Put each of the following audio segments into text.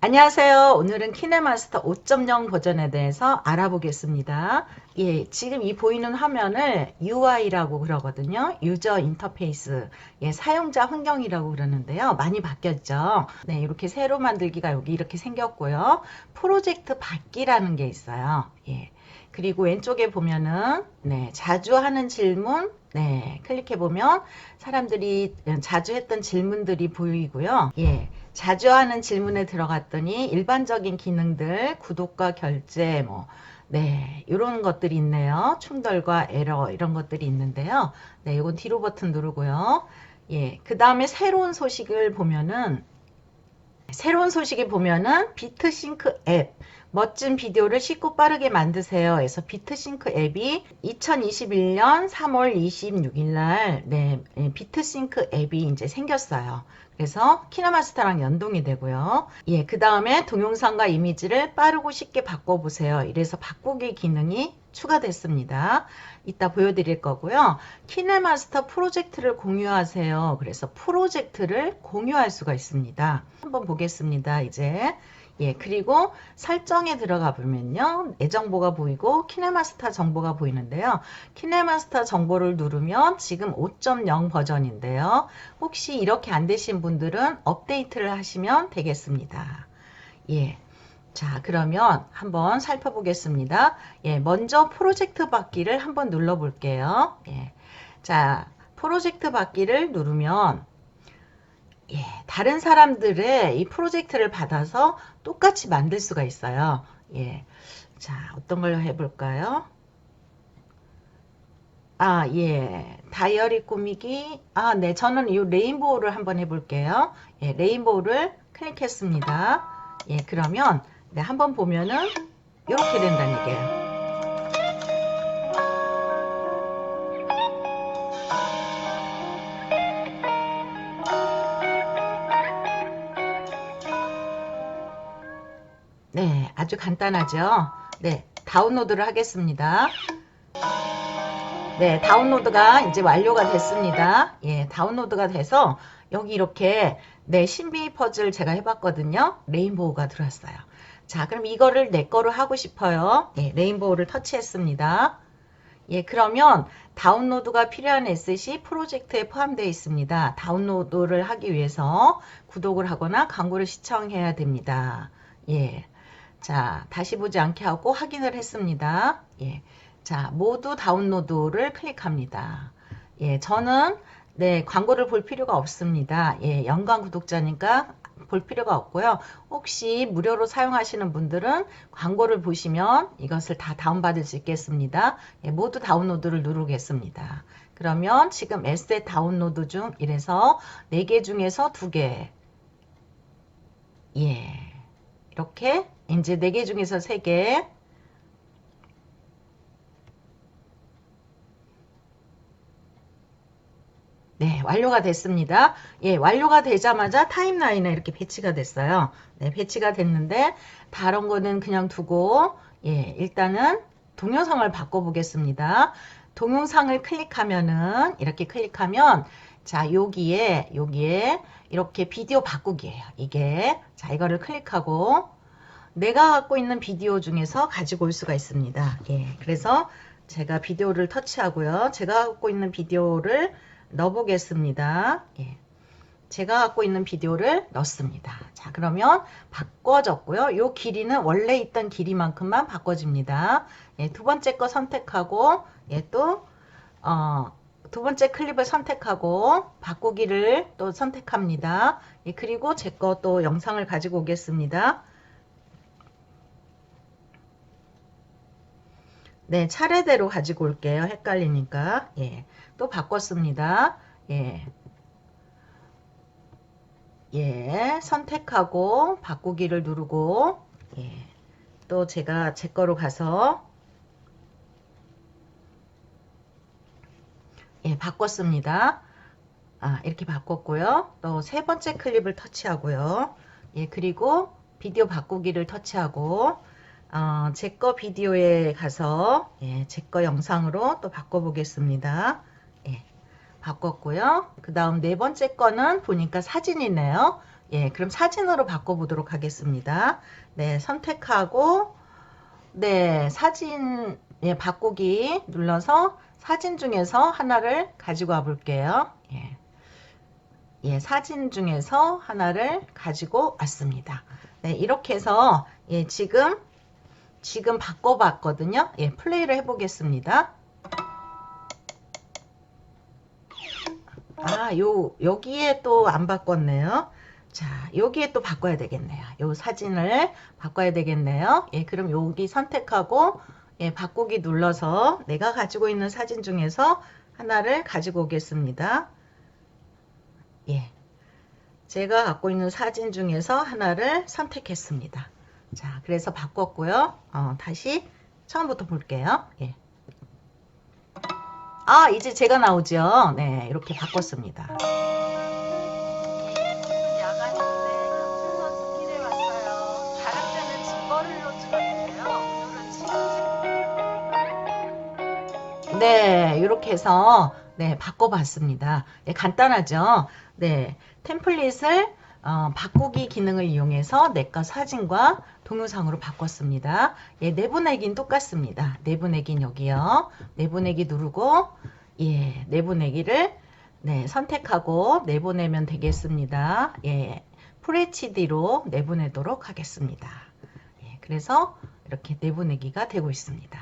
안녕하세요. 오늘은 키네마스터 5.0 버전에 대해서 알아보겠습니다. 예, 지금 이 보이는 화면을 UI라고 그러거든요. 유저 인터페이스, 예, 사용자 환경이라고 그러는데요. 많이 바뀌었죠. 네, 이렇게 새로 만들기가 여기 이렇게 생겼고요. 프로젝트 받기라는 게 있어요. 예. 그리고 왼쪽에 보면은 네, 자주 하는 질문 네, 클릭해 보면 사람들이 자주 했던 질문들이 보이고요. 예. 자주 하는 질문에 들어갔더니 일반적인 기능들, 구독과 결제 뭐 네, 이런 것들이 있네요. 충돌과 에러 이런 것들이 있는데요. 네, 이건 뒤로 버튼 누르고요. 예. 그 다음에 새로운 소식을 보면은 새로운 소식이 보면은 비트싱크 앱 멋진 비디오를 쉽고 빠르게 만드세요. 해서 비트싱크 앱이 2021년 3월 26일 날 네, 예, 비트싱크 앱이 이제 생겼어요. 그래서 키네마스터랑 연동이 되고요. 예, 그 다음에 동영상과 이미지를 빠르고 쉽게 바꿔보세요. 이래서 바꾸기 기능이 추가됐습니다. 이따 보여드릴 거고요. 키네마스터 프로젝트를 공유하세요. 그래서 프로젝트를 공유할 수가 있습니다. 한번 보겠습니다. 이제 예, 그리고 설정에 들어가 보면요. 내 정보가 보이고 키네마스터 정보가 보이는데요. 키네마스터 정보를 누르면 지금 5.0 버전인데요. 혹시 이렇게 안 되신 분들은 업데이트를 하시면 되겠습니다. 예. 자, 그러면 한번 살펴보겠습니다. 예, 먼저 프로젝트 받기를 한번 눌러 볼게요. 예. 자, 프로젝트 받기를 누르면 예, 다른 사람들의 이 프로젝트를 받아서 똑같이 만들 수가 있어요. 예. 자, 어떤 걸 해볼까요? 아, 예. 다이어리 꾸미기. 아, 네. 저는 이 레인보우를 한번 해볼게요. 예, 레인보우를 클릭했습니다. 예, 그러면, 네, 한번 보면은, 이렇게 된다는 얘기예요. 네, 아주 간단하죠. 네, 다운로드를 하겠습니다. 네, 다운로드가 이제 완료가 됐습니다. 예, 다운로드가 돼서 여기 이렇게 네, 신비 퍼즐 제가 해봤거든요. 레인보우가 들어왔어요. 자, 그럼 이거를 내 거로 하고 싶어요. 예, 레인보우를 터치했습니다. 예, 그러면 다운로드가 필요한 에셋이 프로젝트에 포함되어 있습니다. 다운로드를 하기 위해서 구독을 하거나 광고를 시청해야 됩니다. 예. 자, 다시 보지 않게 하고 확인을 했습니다. 예. 자, 모두 다운로드를 클릭합니다. 예, 저는 네, 광고를 볼 필요가 없습니다. 예, 연관 구독자니까 볼 필요가 없고요. 혹시 무료로 사용하시는 분들은 광고를 보시면 이것을 다 다운받을 수 있겠습니다. 예, 모두 다운로드를 누르겠습니다. 그러면 지금 에셋 다운로드 중 이래서 4개 중에서 2개 예, 이렇게 이제 4개 중에서 3개 네, 완료가 됐습니다. 예, 완료가 되자마자 타임라인에 이렇게 배치가 됐어요. 네, 배치가 됐는데 다른 거는 그냥 두고 예, 일단은 동영상을 바꿔 보겠습니다. 동영상을 클릭하면은 이렇게 클릭하면 자, 여기에 여기에 이렇게 비디오 바꾸기예요. 이게 자, 이거를 클릭하고 내가 갖고 있는 비디오 중에서 가지고 올 수가 있습니다. 예, 그래서 제가 비디오를 터치하고요. 제가 갖고 있는 비디오를 넣어보겠습니다. 예. 제가 갖고 있는 비디오를 넣습니다. 자, 그러면 바꿔졌고요. 이 길이는 원래 있던 길이만큼만 바꿔집니다. 예, 두 번째 거 선택하고, 예, 또, 어, 두 번째 클립을 선택하고, 바꾸기를 또 선택합니다. 예, 그리고 제 거 또 영상을 가지고 오겠습니다. 네, 차례대로 가지고 올게요. 헷갈리니까. 예. 또 바꿨습니다. 예. 예. 선택하고 바꾸기를 누르고 예. 또 제가 제 거로 가서 예, 바꿨습니다. 아, 이렇게 바꿨고요. 또 세 번째 클립을 터치하고요. 예, 그리고 비디오 바꾸기를 터치하고 어, 제 거 비디오에 가서 예, 제 거 영상으로 또 바꿔보겠습니다. 예, 바꿨고요. 그 다음 네 번째 거는 보니까 사진이네요. 예, 그럼 사진으로 바꿔보도록 하겠습니다. 네, 선택하고, 네, 사진, 예, 바꾸기 눌러서 사진 중에서 하나를 가지고 와 볼게요. 예. 예, 사진 중에서 하나를 가지고 왔습니다. 네, 이렇게 해서, 예, 지금, 지금 바꿔봤거든요. 예, 플레이를 해보겠습니다. 아, 요, 여기에 또 안 바꿨네요. 자, 여기에 또 바꿔야 되겠네요. 요 사진을 바꿔야 되겠네요. 예, 그럼 여기 선택하고, 예, 바꾸기 눌러서 내가 가지고 있는 사진 중에서 하나를 가지고 오겠습니다. 예. 제가 갖고 있는 사진 중에서 하나를 선택했습니다. 자, 그래서 바꿨고요. 어, 다시 처음부터 볼게요. 예. 아, 이제 제가 나오죠. 네, 이렇게 바꿨습니다. 네, 이렇게 해서 네, 바꿔봤습니다. 네, 간단하죠. 네, 템플릿을 어, 바꾸기 기능을 이용해서 내과 사진과 동영상으로 바꿨습니다. 예, 내보내기는 똑같습니다. 내보내기는 여기요. 내보내기 누르고 예, 내보내기를 네, 선택하고 내보내면 되겠습니다. 예, FHD로 내보내도록 하겠습니다. 예, 그래서 이렇게 내보내기가 되고 있습니다.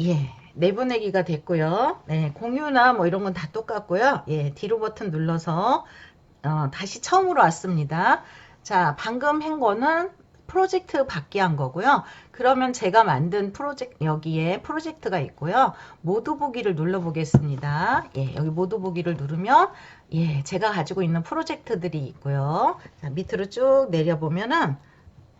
예, 내보내기가 됐고요. 네, 공유나 뭐 이런 건 다 똑같고요. 예, 뒤로 버튼 눌러서 어, 다시 처음으로 왔습니다. 자, 방금 한 거는 프로젝트 받기 한 거고요. 그러면 제가 만든 프로젝트 여기에 프로젝트가 있고요. 모두 보기를 눌러 보겠습니다. 예, 여기 모두 보기를 누르면 예, 제가 가지고 있는 프로젝트들이 있고요. 자, 밑으로 쭉 내려 보면은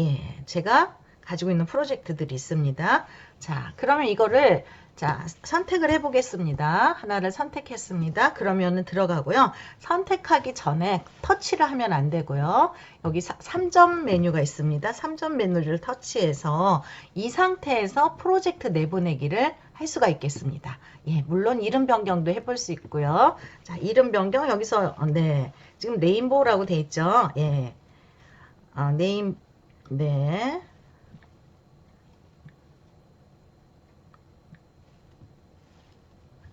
예, 제가 가지고 있는 프로젝트들이 있습니다. 자, 그러면 이거를 자, 선택을 해 보겠습니다. 하나를 선택했습니다. 그러면은 들어가고요. 선택하기 전에 터치를 하면 안 되고요. 여기 3점 메뉴가 있습니다. 3점 메뉴를 터치해서 이 상태에서 프로젝트 내보내기를 할 수가 있겠습니다. 예, 물론 이름 변경도 해볼 수 있고요. 자, 이름 변경 여기서 어, 네, 지금 네임보우라고 돼 있죠. 예, 어, 네임 네.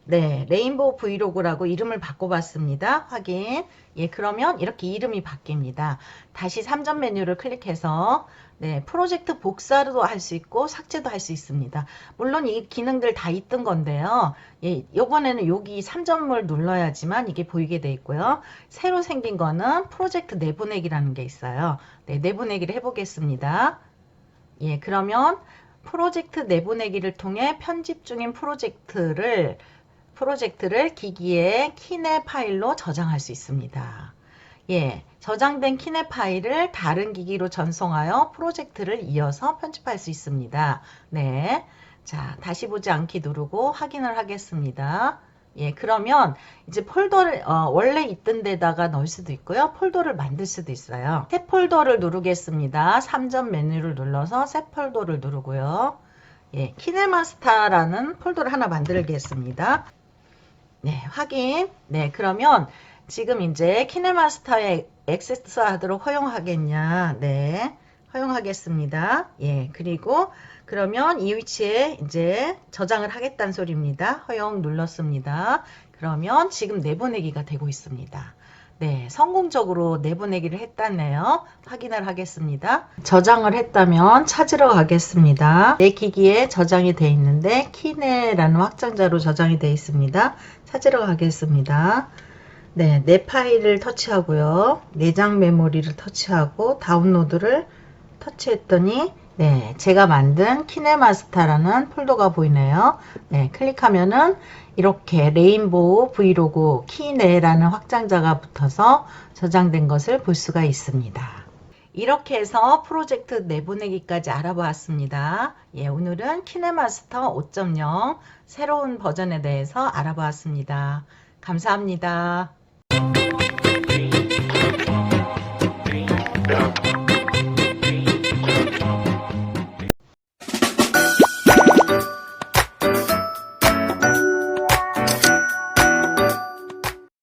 네, 레인보우 브이로그라고 이름을 바꿔봤습니다. 확인. 예, 그러면 이렇게 이름이 바뀝니다. 다시 3점 메뉴를 클릭해서 네, 프로젝트 복사도 할 수 있고 삭제도 할 수 있습니다. 물론 이 기능들 다 있던 건데요. 예, 요번에는 여기 3점을 눌러야지만 이게 보이게 돼 있고요. 새로 생긴 거는 프로젝트 내보내기라는 게 있어요. 네, 내보내기를 해보겠습니다. 예, 그러면 프로젝트 내보내기를 통해 편집 중인 프로젝트를 프로젝트를 기기에 키네 파일로 저장할 수 있습니다. 예, 저장된 키네 파일을 다른 기기로 전송하여 프로젝트를 이어서 편집할 수 있습니다. 네. 자, 다시 보지 않기 누르고 확인을 하겠습니다. 예, 그러면 이제 폴더를 어, 원래 있던 데다가 넣을 수도 있고요. 폴더를 만들 수도 있어요. 새 폴더를 누르겠습니다. 3점 메뉴를 눌러서 새 폴더를 누르고요. 예, 키네마스타라는 폴더를 하나 만들겠습니다. 네, 확인. 네, 그러면 지금 이제 키네마스터에 액세스 하도록 허용하겠냐. 네, 허용하겠습니다. 예, 그리고 그러면 이 위치에 이제 저장을 하겠다는 소리입니다. 허용 눌렀습니다. 그러면 지금 내보내기가 되고 있습니다. 네, 성공적으로 내보내기를 했다네요. 확인을 하겠습니다. 저장을 했다면 찾으러 가겠습니다. 내 기기에 저장이 되어 있는데 키네라는 확장자로 저장이 되어 있습니다. 찾으러 가겠습니다. 네, 내 파일을 터치하고요. 내장 메모리를 터치하고 다운로드를 터치했더니 네, 제가 만든 키네마스타라는 폴더가 보이네요. 네, 클릭하면은 이렇게 레인보우 브이로그 키네라는 확장자가 붙어서 저장된 것을 볼 수가 있습니다. 이렇게 해서 프로젝트 내보내기까지 알아보았습니다. 예, 오늘은 키네마스터 5.0 새로운 버전에 대해서 알아보았습니다. 감사합니다.